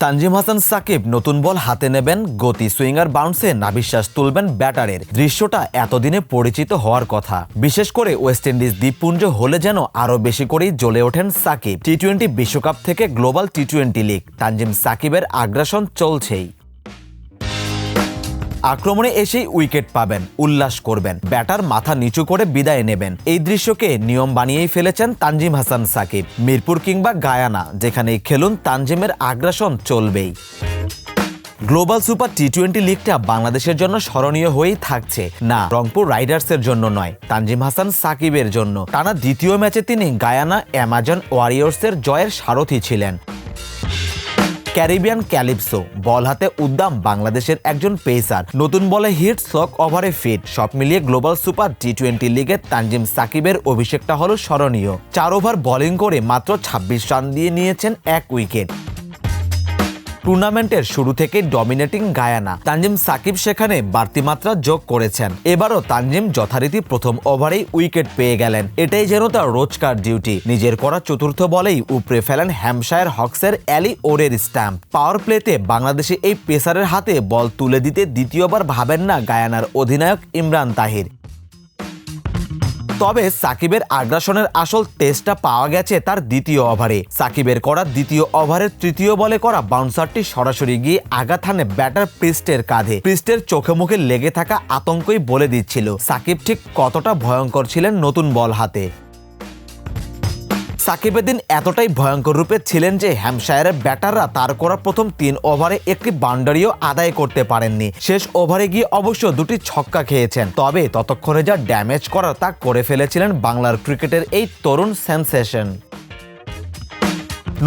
তানজিম হাসান সাকিব নতুন বল হাতে নেবেন, গতি সুইঙ্গার বাউন্সে নাবিশ্বাস তুলবেন ব্যাটারের। দৃশ্যটা এতদিনে পরিচিত হওয়ার কথা। বিশেষ করে ওয়েস্ট ইন্ডিজ দ্বীপপুঞ্জ হলে যেন আরও বেশি করেই জ্বলে ওঠেন সাকিব। টি টোয়েন্টি বিশ্বকাপ থেকে global T twenty league. Tanzim সাকিবের আগ্রাসন চলছেই। আক্রমণে এসেই উইকেট পাবেন, উল্লাস করবেন, ব্যাটার মাথা নিচু করে বিদায় নেবেন। এই দৃশ্যকে নিয়ম বানিয়েই ফেলেছেন তানজিম হাসান সাকিব। মিরপুর কিংবা গায়ানা, যেখানেই খেলুন, তানজিমের আগ্রাসন চলবেই। গ্লোবাল সুপার টি টোয়েন্টি লিগটা বাংলাদেশের জন্য স্মরণীয় হয়েই থাকছে। না, রংপুর রাইডার্সের জন্য নয়, তানজিম হাসান সাকিবের জন্য। টানা দ্বিতীয় ম্যাচে তিনি গায়ানা, অ্যামাজন ওয়ারিয়র্সের জয়ের সারথি ছিলেন। ক্যারিবিয়ান ক্যালিপসো, বল হাতে উদ্দাম বাংলাদেশের একজন পেসার। নতুন বলে হিট স্লক ওভারে ফিট, সব মিলিয়ে গ্লোবাল সুপার টি টোয়েন্টি লিগে তানজিম সাকিবের অভিষেকটা হলো স্মরণীয়। চার ওভার বোলিং করে মাত্র ২৬ রান দিয়ে নিয়েছেন এক উইকেট। টুর্নামেন্টের শুরু থেকে ডমিনেটিং গায়ানা। তানজিম সাকিব সেখানে বাড়তি মাত্রা যোগ করেছেন। এবারও তানজিম যথারীতি প্রথম ওভারেই উইকেট পেয়ে গেলেন। এটাই যেন তার রোজকার ডিউটি। নিজের করা চতুর্থ বলেই উপড়ে ফেলেন হ্যামশায়ার হক্সের অ্যালি ওরের স্ট্যাম্প। পাওয়ার প্লেতে বাংলাদেশে এই পেসারের হাতে বল তুলে দিতে দ্বিতীয়বার ভাবেন না গায়ানার অধিনায়ক ইমরান তাহির। তবে সাকিবের আগ্রাসনের আসল টেস্টটা পাওয়া গেছে তার দ্বিতীয় ওভারে। সাকিবের করা দ্বিতীয় ওভারের তৃতীয় বলে করা বাউন্সারটি সরাসরি গিয়ে হানে ব্যাটার পৃষ্ঠের কাঁধে। পৃষ্ঠের চোখে মুখে লেগে থাকা আতঙ্কই বলে দিচ্ছিল। সাকিব ঠিক কতটা ভয়ঙ্কর ছিলেন নতুন বল হাতে। সাকিবের দিন এতটাই ভয়ঙ্কর রূপে ছিলেন যে হ্যামশায়ারের ব্যাটাররা তার করা প্রথম তিন ওভারে একটি বাউন্ডারিও আদায় করতে পারেননি। শেষ ওভারে গিয়ে অবশ্য দুটি ছক্কা খেয়েছেন। তবে ততক্ষণে যা ড্যামেজ করার তা করে ফেলেছিলেন বাংলার ক্রিকেটের এই তরুণ সেন্সেশন।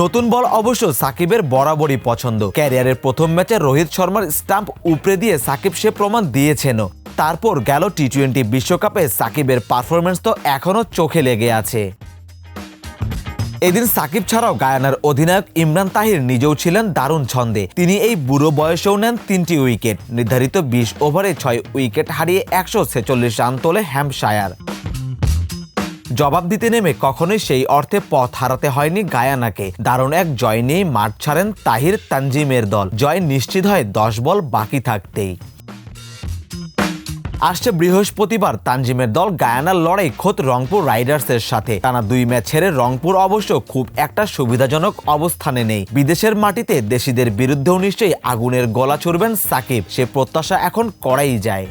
নতুন বল অবশ্য সাকিবের বরাবরই পছন্দ। ক্যারিয়ারের প্রথম ম্যাচে রোহিত শর্মার স্টাম্প উপড়ে দিয়ে সাকিব সে প্রমাণ দিয়েছেনও। তারপর গেল টি টোয়েন্টি বিশ্বকাপে সাকিবের পারফরমেন্স তো এখনও চোখে লেগে আছে। এদিন সাকিব ছাড়াও গায়ানার অধিনায়ক ইমরান তাহির নিজেও ছিলেন দারুণ ছন্দে। তিনি এই বুড়ো বয়সেও নেন তিনটি উইকেট। নির্ধারিত বিশ ওভারে ছয় উইকেট হারিয়ে একশো ছেচল্লিশ রান তোলে হ্যাম্পশায়ার। জবাব দিতে নেমে কখনোই সেই অর্থে পথ হারাতে হয়নি গায়ানাকে। দারুণ এক জয় নিয়েই মাঠ ছাড়েন তাহির তানজিমের দল। জয় নিশ্চিত হয় দশ বল বাকি থাকতেই। আসছে বৃহস্পতিবার, তানজিমের দল গায়ানার লড়াই খোদ রংপুর রাইডার্সের সাথে। টানা দুই ম্যাচ ছেড়ে রংপুর অবশ্য খুব একটা সুবিধাজনক অবস্থানে নেই। বিদেশের মাটিতে দেশিদের বিরুদ্ধেও নিশ্চয়ই আগুনের গলা ছুড়বেন সাকিব। সে প্রত্যাশা এখন করাই যায়।